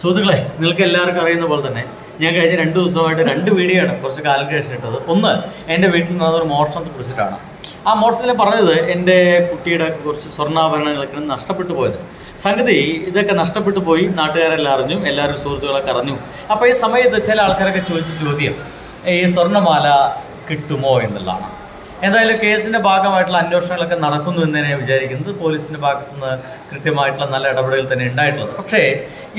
സുഹൃത്തുക്കളെ നിങ്ങൾക്ക് എല്ലാവർക്കും അറിയുന്ന പോലെ തന്നെ ഞാൻ കഴിഞ്ഞ രണ്ട് ദിവസമായിട്ട് രണ്ട് വീഡിയോ ആണ് കുറച്ച് കാലം കഴിച്ചിട്ടത് ഒന്ന് എന്റെ വീട്ടിൽ നടന്ന ഒരു മോഷണത്തെ കുറിച്ചിട്ടാണ്. ആ മോഷണത്തിൽ പറഞ്ഞത് എന്റെ കുട്ടിയുടെ കുറച്ച് സ്വർണാഭരണങ്ങളൊക്കെ നഷ്ടപ്പെട്ടു പോയത്. സംഗതി ഇതൊക്കെ നഷ്ടപ്പെട്ടു പോയി നാട്ടുകാരെല്ലാം അറിഞ്ഞു എല്ലാവരും സുഹൃത്തുക്കളൊക്കെ അറിഞ്ഞു. അപ്പോൾ ഈ സമയത്ത് ചില ആൾക്കാരൊക്കെ ചോദിച്ച ചോദ്യം ഈ സ്വർണമാല കിട്ടുമോ? എന്നുള്ളതാണ്. എന്തായാലും കേസിന്റെ ഭാഗമായിട്ടുള്ള അന്വേഷണങ്ങളൊക്കെ നടക്കുന്നു എന്ന് തന്നെയാണ് വിചാരിക്കുന്നത്. പോലീസിന്റെ ഭാഗത്തു നിന്ന് കൃത്യമായിട്ടുള്ള നല്ല ഇടപെടൽ തന്നെ ഉണ്ടായിട്ടുള്ളത്. പക്ഷേ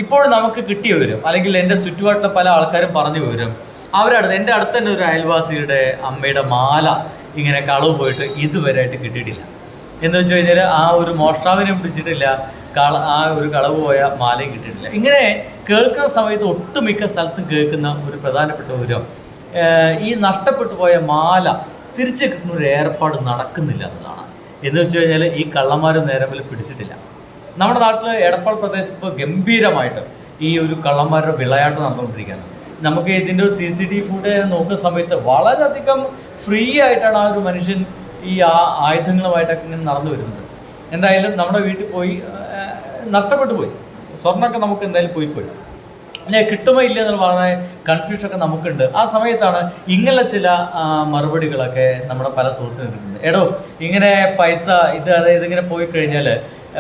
ഇപ്പോൾ നമുക്ക് കിട്ടിയ വിവരം അല്ലെങ്കിൽ എന്റെ ചുറ്റുപാട്ടിലെ പല ആൾക്കാരും പറഞ്ഞു വിവരം അവരടുത്ത് എന്റെ അടുത്ത് തന്നെ ഒരു അയൽവാസിയുടെ അമ്മയുടെ മാല ഇങ്ങനെ കളവ് പോയിട്ട് ഇതുവരെയായിട്ട് കിട്ടിയിട്ടില്ല. എന്ന് വെച്ച് കഴിഞ്ഞാൽ ആ ഒരു മോഷ്ടാവിനെ പിടിച്ചിട്ടില്ല കള ആ ഒരു കളവ് പോയ മാലയും കിട്ടിയിട്ടില്ല. ഇങ്ങനെ കേൾക്കുന്ന സമയത്ത് ഒട്ടുമിക്ക സ്ഥലത്തും കേൾക്കുന്ന ഒരു പ്രധാനപ്പെട്ട വിവരം ഈ നഷ്ടപ്പെട്ടു പോയ മാല തിരിച്ചു കിട്ടുന്ന ഒരു ഏർപ്പാട് നടക്കുന്നില്ല എന്നതാണ് എന്ന് വെച്ച് കഴിഞ്ഞാൽ ഈ കള്ളന്മാർ നേരമിൽ പിടിച്ചിട്ടില്ല. നമ്മുടെ നാട്ടിൽ എടപ്പാൾ പ്രദേശത്ത് ഇപ്പോൾ ഗംഭീരമായിട്ട് ഈ ഒരു കള്ളന്മാരുടെ വിളയാട്ട് നടന്നുകൊണ്ടിരിക്കുകയാണ്. നമുക്ക് ഇതിന്റെ ഒരു സി സി ടി ഫുഡ് നോക്കുന്ന സമയത്ത് വളരെയധികം ഫ്രീ ആയിട്ടാണ് ആ ഒരു മനുഷ്യൻ ഈ ആ ആയുധങ്ങളുമായിട്ടൊക്കെ ഇങ്ങനെ നടന്നു വരുന്നത്. എന്തായാലും നമ്മുടെ വീട്ടിൽ പോയി നഷ്ടപ്പെട്ടു പോയി. സ്വർണമൊക്കെ നമുക്ക് എന്തായാലും പോയി പോയി. അല്ലെ കിട്ടുമോ ഇല്ല എന്നുള്ള വളരെ കൺഫ്യൂഷൻ ഒക്കെ നമുക്കുണ്ട്. ആ സമയത്താണ് ഇങ്ങനെ ചില മറുപടികളൊക്കെ നമ്മുടെ പല സുഹൃത്തുക്കളും കിട്ടുന്നത്. എടോ ഇങ്ങനെ പൈസ ഇത് അതായത് ഇങ്ങനെ പോയി കഴിഞ്ഞാൽ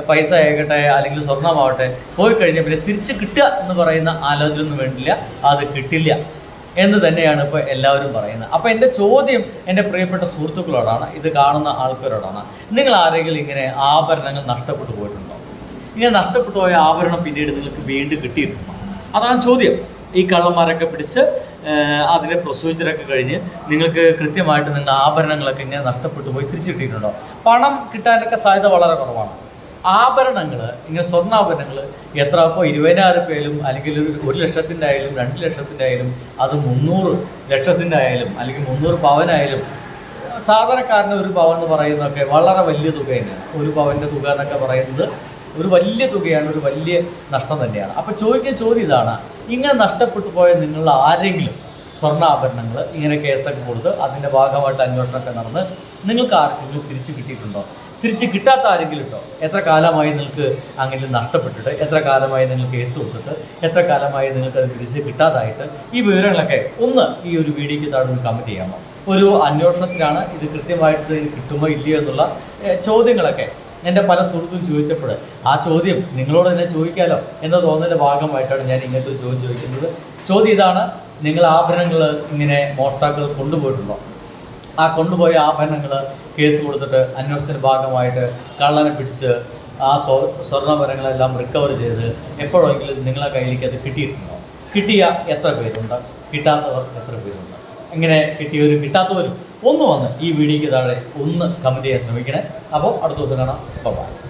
പൈസ ആയിക്കട്ടെ അല്ലെങ്കിൽ സ്വർണമാവട്ടെ പോയി കഴിഞ്ഞാൽ പിന്നെ തിരിച്ച് കിട്ടുക എന്ന് പറയുന്ന ആലോചന ഒന്നും വേണ്ടില്ല. അത് കിട്ടില്ല എന്ന് തന്നെയാണ് ഇപ്പോൾ എല്ലാവരും പറയുന്നത്. അപ്പോൾ എന്റെ ചോദ്യം എന്റെ പ്രിയപ്പെട്ട സുഹൃത്തുക്കളോടാണ് ഇത് കാണുന്ന ആൾക്കാരോടാണ്. നിങ്ങൾ ആരെങ്കിലും ഇങ്ങനെ ആഭരണങ്ങൾ നഷ്ടപ്പെട്ടു പോയിട്ടുണ്ടോ? ഇങ്ങനെ നഷ്ടപ്പെട്ടു പോയ ആഭരണം പിന്നീട് നിങ്ങൾക്ക് വീണ്ടും കിട്ടിയിട്ടുണ്ടോ? അതാണ് ചോദ്യം. ഈ കള്ളന്മാരൊക്കെ പിടിച്ച് അതിലെ പ്രൊസീജിയറൊക്കെ കഴിഞ്ഞ് നിങ്ങൾക്ക് കൃത്യമായിട്ട് നിങ്ങളുടെ ആഭരണങ്ങളൊക്കെ ഇങ്ങനെ നഷ്ടപ്പെട്ടു പോയി തിരിച്ചു കിട്ടിയിട്ടുണ്ടോ? പണം കിട്ടാനൊക്കെ സാധ്യത വളരെ കുറവാണ്. ആഭരണങ്ങൾ ഇങ്ങനെ സ്വർണാഭരണങ്ങൾ എത്ര ഇപ്പോൾ ഇരുപതിനായിരം രൂപയിലും അല്ലെങ്കിൽ ഒരു ലക്ഷത്തിന്റെ ആയാലും രണ്ട് ലക്ഷത്തിന്റെ ആയാലും അത് മുന്നൂറ് ലക്ഷത്തിന്റെ ആയാലും അല്ലെങ്കിൽ മുന്നൂറ് പവനായാലും സാധാരണക്കാരന് ഒരു പവൻ എന്ന് പറയുന്നതൊക്കെ വളരെ വലിയ തുക തന്നെയാണ്. ഒരു പവന്റെ തുക എന്നൊക്കെ പറയുന്നത് ഒരു വലിയ തുകയാണ് ഒരു വലിയ നഷ്ടം തന്നെയാണ്. അപ്പോൾ ചോദിക്കുന്ന ചോദ്യം ഇതാണ് ഇങ്ങനെ നഷ്ടപ്പെട്ടു പോയ നിങ്ങൾ ആരെങ്കിലും സ്വർണാഭരണങ്ങൾ ഇങ്ങനെ കേസൊക്കെ കൊടുത്ത് അതിന്റെ ഭാഗമായിട്ട് അന്വേഷണമൊക്കെ നടന്ന് നിങ്ങൾക്ക് ആർക്കെങ്കിലും തിരിച്ചു കിട്ടിയിട്ടുണ്ടോ? തിരിച്ച് കിട്ടാത്ത ആരെങ്കിലും ഉണ്ടോ? എത്ര കാലമായി നിങ്ങൾക്ക് അങ്ങനെ നഷ്ടപ്പെട്ടിട്ട് എത്ര കാലമായി നിങ്ങൾ കേസ് കൊടുത്തിട്ട് എത്ര കാലമായി നിങ്ങൾക്ക് അത് തിരിച്ച് കിട്ടാതായിട്ട്? ഈ വിവരങ്ങളൊക്കെ ഒന്ന് ഈ ഒരു വീഡിയോയ്ക്ക് താഴെ ഒന്ന് കമന്റ് ചെയ്യാമോ? ഒരു അന്വേഷണത്തിലാണ് ഇത് കൃത്യമായിട്ട് കിട്ടുമോ ഇല്ലയോ എന്നുള്ള ചോദ്യങ്ങളൊക്കെ എന്റെ പല സുഹൃത്തും ചോദിച്ചപ്പോൾ ആ ചോദ്യം നിങ്ങളോട് തന്നെ ചോദിക്കാലോ? എന്ന തോന്നലിന്റെ ഭാഗമായിട്ടാണ് ഞാൻ ഇങ്ങനത്തെ ഒരു ചോദ്യം ചോദിക്കുന്നത്. ചോദ്യം ഇതാണ് നിങ്ങൾ ആഭരണങ്ങൾ ഇങ്ങനെ മോഷ്ടാക്കൾ കൊണ്ടുപോയിട്ടുണ്ടോ? ആ കൊണ്ടുപോയ ആഭരണങ്ങൾ കേസ് കൊടുത്തിട്ട് അന്വേഷണത്തിന്റെ ഭാഗമായിട്ട് കള്ളനെ പിടിച്ച് ആ സ്വ സ്വർണാഭരണങ്ങളെല്ലാം റിക്കവർ ചെയ്ത് എപ്പോഴെങ്കിലും നിങ്ങളെ കയ്യിലേക്ക് അത് കിട്ടിയിട്ടുണ്ടോ? കിട്ടിയ എത്ര പേരുണ്ട്? കിട്ടാത്തവർ എത്ര പേരുണ്ട്? ഇങ്ങനെ കിട്ടിയവരും കിട്ടാത്തവരും ഒന്ന് വന്ന് ഈ വീഡിയോയ്ക്ക് താഴെ ഒന്ന് കമന്റ് ചെയ്യാൻ ശ്രമിക്കണേ. അപ്പോൾ അടുത്ത ദിവസം കാണാം. ബൈ